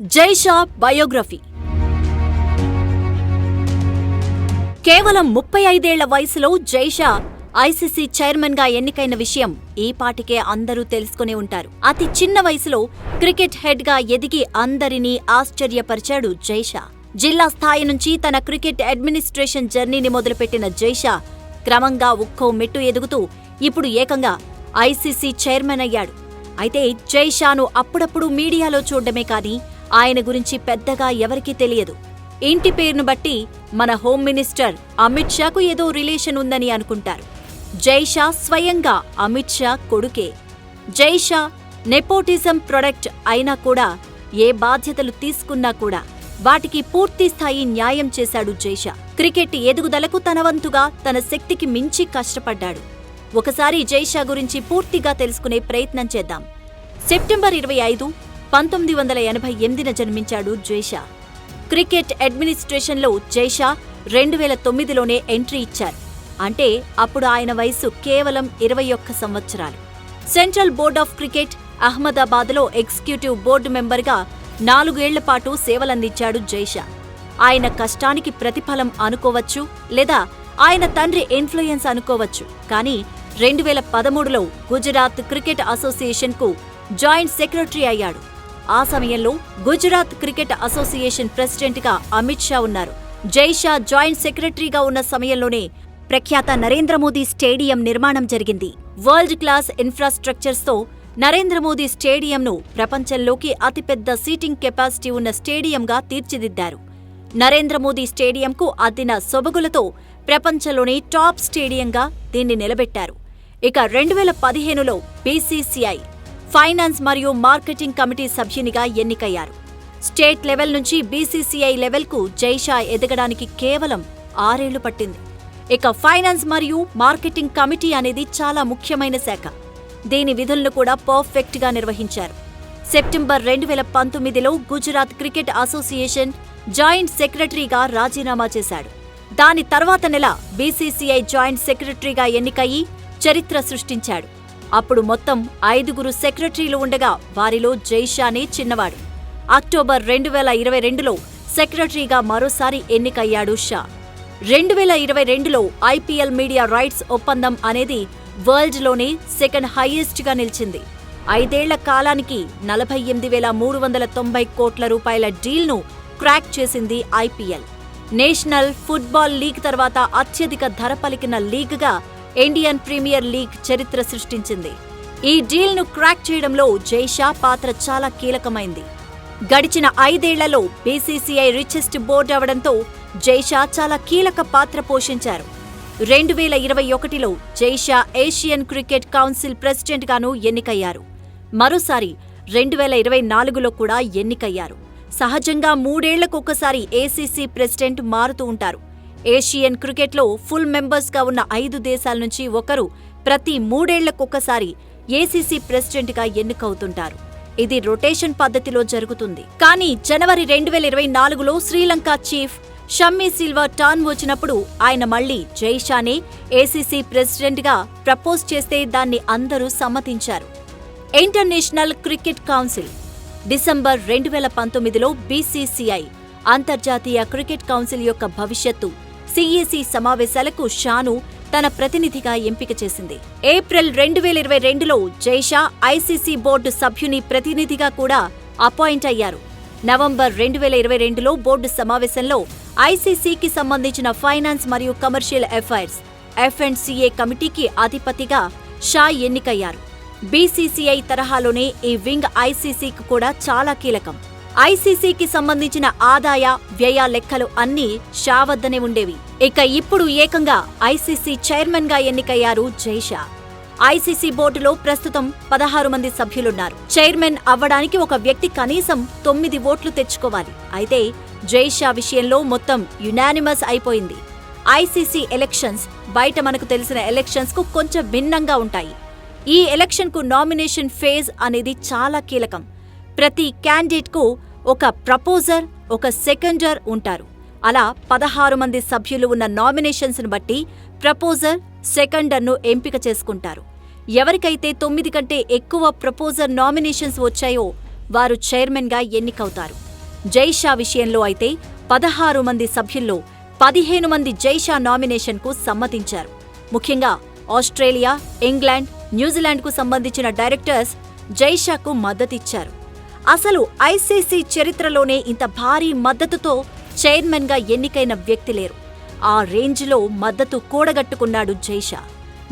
Jay Shah biography. కేవలం ముప్పై ఐదేళ్ళ వయసులో జైషా ఐసీసీ చైర్మన్గా ఎన్నికైన విషయం ఈ పాటికే అందరూ తెలుసుకుని ఉంటారు. అతి చిన్న వయసులో క్రికెట్ హెడ్గా ఎదిగి అందరినీ ఆశ్చర్యపరిచాడు జైషా. జిల్లా స్థాయి నుంచి తన క్రికెట్ అడ్మినిస్ట్రేషన్ జర్నీని మొదలుపెట్టిన జైషా క్రమంగా ఒక్కో మెట్టు ఎదుగుతూ ఇప్పుడు ఏకంగా ఐసీసీ చైర్మన్ అయ్యాడు. అయితే జైషాను అప్పుడప్పుడు మీడియాలో చూడడమే కానీ ఆయన గురించి పెద్దగా ఎవరికీ తెలియదు. ఇంటి పేరును బట్టి మన హోమ్ మినిస్టర్ అమిత్ షాకు ఏదో రిలేషన్ ఉందని అనుకుంటారు. జైషా స్వయంగా అమిత్ షా కొడుకే. జైషా నెపోటిజం ప్రొడక్ట్ అయినా కూడా ఏ బాధ్యతలు తీసుకున్నా కూడా వాటికి పూర్తి స్థాయి న్యాయం చేశాడు జైషా. క్రికెట్ ఎదుగుదలకు తన వంతుగా తన శక్తికి మించి కష్టపడ్డాడు. ఒకసారి జైషా గురించి పూర్తిగా తెలుసుకునే ప్రయత్నం చేద్దాం. సెప్టెంబర్ ఇరవై ఐదు పంతొమ్మిది వందల ఎనభై ఎనిమిదిన జన్మించాడు జైషా క్రికెట్ అడ్మినిస్ట్రేషన్లో జైషా రెండు వేల తొమ్మిదిలోనే ఎంట్రీ ఇచ్చారు. అంటే అప్పుడు ఆయన వయసు కేవలం ఇరవై ఒక్క సంవత్సరాలు. సెంట్రల్ బోర్డ్ ఆఫ్ క్రికెట్ అహ్మదాబాద్లో ఎగ్జిక్యూటివ్ బోర్డు మెంబర్గా నాలుగేళ్ళ పాటు సేవలందించాడు జైషా ఆయన కష్టానికి ప్రతిఫలం అనుకోవచ్చు లేదా ఆయన తండ్రి ఇన్ఫ్లుయెన్స్ అనుకోవచ్చు. కానీ రెండు వేల పదమూడులో గుజరాత్ క్రికెట్ అసోసియేషన్కు జాయింట్ సెక్రటరీ అయ్యాడు. ఆ సమయంలో గుజరాత్ క్రికెట్ అసోసియేషన్ ప్రెసిడెంట్గా అమిత్ షా ఉన్నారు. జైషా జాయింట్ సెక్రటరీగా ఉన్న సమయంలోనే ప్రఖ్యాత నరేంద్ర మోదీ స్టేడియం నిర్మాణం జరిగింది. వరల్డ్ క్లాస్ ఇన్ఫ్రాస్ట్రక్చర్స్తో నరేంద్ర మోదీ స్టేడియంను ప్రపంచంలోకి అతిపెద్ద సీటింగ్ కెపాసిటీ ఉన్న స్టేడియంగా తీర్చిదిద్దారు. నరేంద్ర మోదీ స్టేడియంకు అద్దిన సొబగులతో ప్రపంచంలోని టాప్ స్టేడియంగా దీన్ని నిలబెట్టారు. ఇక రెండు వేల పదిహేనులో బీసీసీఐ ఫైనాన్స్ మరియు మార్కెటింగ్ కమిటీ సభ్యునిగా ఎన్నికయ్యారు. స్టేట్ లెవెల్ నుంచి బీసీసీఐ లెవెల్కు జైషా ఎదగడానికి కేవలం ఆరేళ్ళు పట్టింది. ఇక ఫైనాన్స్ మరియు మార్కెటింగ్ కమిటీ అనేది చాలా ముఖ్యమైన శాఖ. దీని విధులను కూడా పర్ఫెక్ట్గా నిర్వహించారు. సెప్టెంబర్ రెండు వేల పంతొమ్మిదిలో గుజరాత్ క్రికెట్ అసోసియేషన్ జాయింట్ సెక్రటరీగా రాజీనామా చేశాడు. దాని తర్వాత నెల బీసీసీఐ జాయింట్ సెక్రటరీగా ఎన్నికయ్యి చరిత్ర సృష్టించాడు. అప్పుడు మొత్తం ఐదుగురు సెక్రటరీలు ఉండగా వారిలో జైషానే చిన్నవాడు. అక్టోబర్ రెండు వేల ఇరవై రెండులో సెక్రటరీగా మరోసారి ఎన్నికయ్యాడు షా. రెండు వేల ఇరవై రెండులో ఐపీఎల్ మీడియా రైట్స్ ఒప్పందం అనేది వరల్డ్లోనే సెకండ్ హైయెస్ట్గా నిలిచింది. ఐదేళ్ళ కాలానికి నలభై ఎనిమిది వేల మూడు వందల తొంభై కోట్ల రూపాయల డీల్ను క్రాక్ చేసింది ఐపీఎల్. నేషనల్ ఫుట్బాల్ లీగ్ తర్వాత అత్యధిక ధర పలికిన లీగ్గా ఇండియన్ ప్రీమియర్ లీగ్ చరిత్ర సృష్టించింది. ఈ డీల్ను క్రాక్ చేయడంలో జైషా పాత్ర చాలా కీలకమైంది. గడిచిన ఐదేళ్ళలో బీసీసీఐ రిచెస్ట్ బోర్డు అవడంతో జైషా చాలా కీలక పాత్ర పోషించారు. రెండు వేల ఇరవై ఒకటిలో జైషా ఏషియన్ క్రికెట్ కౌన్సిల్ ప్రెసిడెంట్గాను ఎన్నికయ్యారు. మరోసారి రెండు వేల ఇరవై నాలుగులో కూడా ఎన్నికయ్యారు. సహజంగా మూడేళ్ళకొకసారి ఏసీసీ ప్రెసిడెంట్ మారుతూ ఉంటారు. ఏషియన్ క్రికెట్లో ఫుల్ మెంబర్స్గా ఉన్న ఐదు దేశాల నుంచి ఒకరు ప్రతి మూడేళ్ళకొకసారి ఏసీసీ ప్రెసిడెంట్గా ఎన్నికవుతుంటారు. ఇది రొటేషన్ పద్ధతిలో జరుగుతుంది. కానీ జనవరి రెండు వేల ఇరవై నాలుగులో శ్రీలంక చీఫ్ షమ్మీ సిల్వా టర్న్ వచ్చినప్పుడు ఆయన మళ్ళీ జైషానే ఏసీసీ ప్రెసిడెంట్గా ప్రపోజ్ చేస్తే దాన్ని అందరూ సమ్మతించారు. ఇంటర్నేషనల్ క్రికెట్ కౌన్సిల్ డిసెంబర్ రెండు వేల పంతొమ్మిదిలో బీసీసీఐ అంతర్జాతీయ క్రికెట్ కౌన్సిల్ యొక్క భవిష్యత్తు సీఈసీ సమావేశాలకు షాను తన ప్రతినిధిగా ఎంపిక చేసింది. ఏప్రిల్ రెండు వేల ఇరవై రెండులో జైషా ఐసీసీ బోర్డు సభ్యుని ప్రతినిధిగా కూడా అపాయింట్ అయ్యారు. నవంబర్ రెండు వేల ఇరవై రెండులో బోర్డు సమావేశంలో ఐసీసీకి సంబంధించిన ఫైనాన్స్ మరియు కమర్షియల్ అఫైర్స్ ఎఫ్ఎండ్సీఏ కమిటీకి అధిపతిగా షా ఎన్నికయ్యారు. బీసీసీఐ తరహాలోనే ఈ వింగ్ ఐసీసీకి కూడా చాలా కీలకం. ఐసీసీకి సంబంధించిన ఆదాయ వ్యయ లెక్కలు అన్నీ షా వద్దనే ఉండేవి. ఇక ఇప్పుడు ఏకంగా ఐసీసీ చైర్మన్గా ఎన్నికయ్యారు జైషా. ఐసీసీ బోర్డులో ప్రస్తుతం పదహారు మంది సభ్యులున్నారు. చైర్మన్ అవ్వడానికి ఒక వ్యక్తి కనీసం తొమ్మిది ఓట్లు తెచ్చుకోవాలి. అయితే జైషా విషయంలో మొత్తం యునానిమస్ అయిపోయింది. ఐసీసీ ఎలక్షన్స్ బయట మనకు తెలిసిన ఎలక్షన్స్కు కొంచెం భిన్నంగా ఉంటాయి. ఈ ఎలక్షన్కు నామినేషన్ ఫేజ్ అనేది చాలా కీలకం. ప్రతి క్యాండిడేట్కు ఒక ప్రపోజర్ ఒక సెకండర్ ఉంటారు. అలా పదహారు మంది సభ్యులు ఉన్న నామినేషన్స్ను బట్టి ప్రపోజర్ సెకండర్ను ఎంపిక చేసుకుంటారు. ఎవరికైతే తొమ్మిది కంటే ఎక్కువ ప్రపోజర్ నామినేషన్స్ వచ్చాయో వారు చైర్మన్గా ఎన్నికవుతారు. జైషా విషయంలో అయితే పదహారు మంది సభ్యుల్లో పదిహేను మంది జైషా నామినేషన్కు సమ్మతించారు. ముఖ్యంగా ఆస్ట్రేలియా ఇంగ్లాండ్ న్యూజిలాండ్కు సంబంధించిన డైరెక్టర్స్ జైషాకు మద్దతిచ్చారు. అసలు ఐసీసీ చరిత్రలోనే ఇంత భారీ మద్దతుతో చైర్మన్గా ఎన్నికైన వ్యక్తి లేరు. ఆ రేంజ్లో మద్దతు కూడగట్టుకున్నాడు జైషా.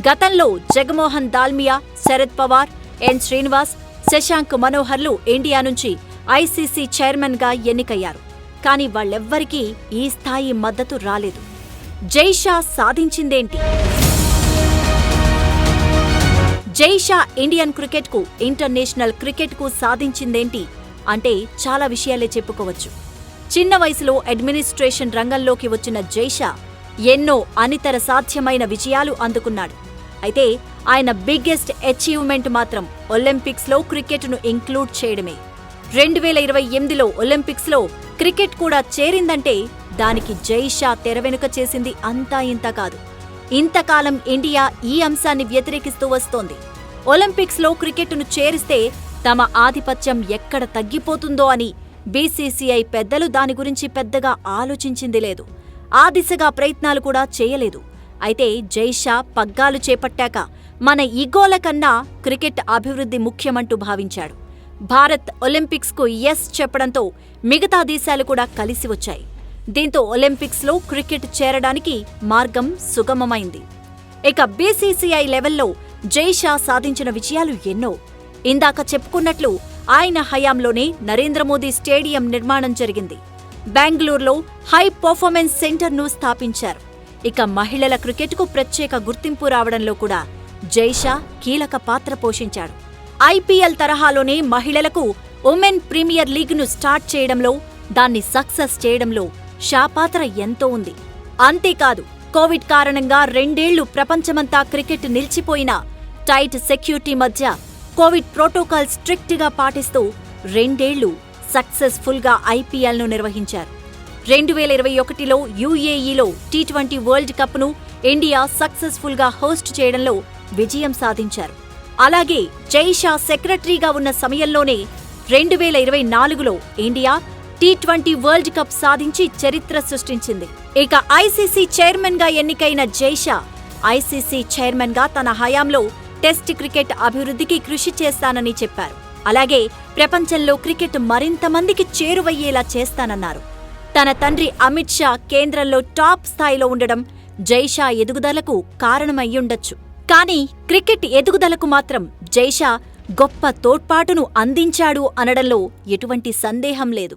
గతంలో జగమోహన్ దాల్మియా శరద్ పవార్ ఎన్ శ్రీనివాస్ శశాంక్ మనోహర్లు ఇండియా నుంచి ఐసీసీ చైర్మన్గా ఎన్నికయ్యారు. కానీ వాళ్ళెవ్వరికీ ఈ స్థాయి మద్దతు రాలేదు. జైషా సాధించిందేంటి? జైషా ఇండియన్ క్రికెట్కు ఇంటర్నేషనల్ క్రికెట్కు సాధించిందేంటి? అంటే చాలా విషయాలే చెప్పుకోవచ్చు. చిన్న వయసులో అడ్మినిస్ట్రేషన్ రంగంలోకి వచ్చిన జైషా ఎన్నో అనితర సాధ్యమైన విజయాలు అందుకున్నాడు. అయితే ఆయన బిగ్గెస్ట్ అచీవ్మెంట్ మాత్రం ఒలింపిక్స్లో క్రికెట్ను ఇంక్లూడ్ చేయడమే. రెండు వేల ఇరవై ఎనిమిదిలో ఒలింపిక్స్లో క్రికెట్ కూడా చేరిందంటే దానికి జైషా తెరవెనుక చేసింది అంతా ఇంత కాదు. ఇంతకాలం ఇండియా ఈ అంశాన్ని వ్యతిరేకిస్తూ వస్తోంది. ఒలింపిక్స్లో క్రికెట్ను చేరిస్తే తమ ఆధిపత్యం ఎక్కడ తగ్గిపోతుందో అని బీసీసీఐ పెద్దలు దాని గురించి పెద్దగా ఆలోచించింది లేదు. ఆ దిశగా ప్రయత్నాలు కూడా చేయలేదు. అయితే జైషా పగ్గాలు చేపట్టాక మన ఇగోల కన్నా క్రికెట్ అభివృద్ధి ముఖ్యమంటూ భావించాడు. భారత్ ఒలింపిక్స్కు ఎస్ చెప్పడంతో మిగతా దేశాలు కూడా కలిసి వచ్చాయి. దీంతో ఒలింపిక్స్లో క్రికెట్ చేరడానికి మార్గం సుగమమైంది. ఇక బీసీసీఐ లెవెల్లో జైషా సాధించిన విజయాలు ఎన్నో. ఇందాక చెప్పుకున్నట్లు ఆయన హయాంలోనే నరేంద్ర మోదీ స్టేడియం నిర్మాణం జరిగింది. బెంగళూరులో హై పర్ఫార్మెన్స్ సెంటర్ను స్థాపించారు. ఇక మహిళల క్రికెట్కు ప్రత్యేక గుర్తింపు రావడంలో కూడా జైషా కీలక పాత్ర పోషించాడు. ఐపీఎల్ తరహాలోనే మహిళలకు ఉమెన్ ప్రీమియర్ లీగ్ను స్టార్ట్ చేయడంలో దాన్ని సక్సెస్ చేయడంలో షా పాత్ర ఎంతో ఉంది. అంతేకాదు కోవిడ్ కారణంగా రెండేళ్ళు ప్రపంచమంతా క్రికెట్ నిలిచిపోయినా టైట్ సెక్యూరిటీ మధ్య కోవిడ్ ప్రోటోకాల్ స్ట్రిక్ట్గా పాటిస్తూ రెండేళ్ళు సక్సెస్ఫుల్గా ఐపీఎల్ను నిర్వహించారు. రెండు వేల ఇరవై ఒకటిలో యూఏఈలో టీ ట్వంటీ వరల్డ్ కప్ను ఇండియా సక్సెస్ఫుల్గా హోస్ట్ చేయడంలో విజయం సాధించారు. అలాగే జైషా సెక్రటరీగా ఉన్న సమయంలోనే రెండు వేల ఇరవై నాలుగులో India T twenty world cup సాధించి చరిత్ర సృష్టించింది. ఇక ఐసీసీ చైర్మన్గా ఎన్నికైన జైషా ఐసీసీ చైర్మన్గా తన హయాంలో టెస్ట్ క్రికెట్ అభివృద్ధికి కృషి చేస్తానని చెప్పారు. అలాగే ప్రపంచంలో క్రికెట్ మరింత మందికి చేరువయ్యేలా చేస్తానన్నారు. తన తండ్రి అమిత్ షా కేంద్రంలో టాప్ స్థాయిలో ఉండడం జైషా ఎదుగుదలకు కారణమయ్యుండొచ్చు. కానీ క్రికెట్ ఎదుగుదలకు మాత్రం జైషా గొప్ప తోడ్పాటును అందించాడు అనడంలో ఎటువంటి సందేహం లేదు.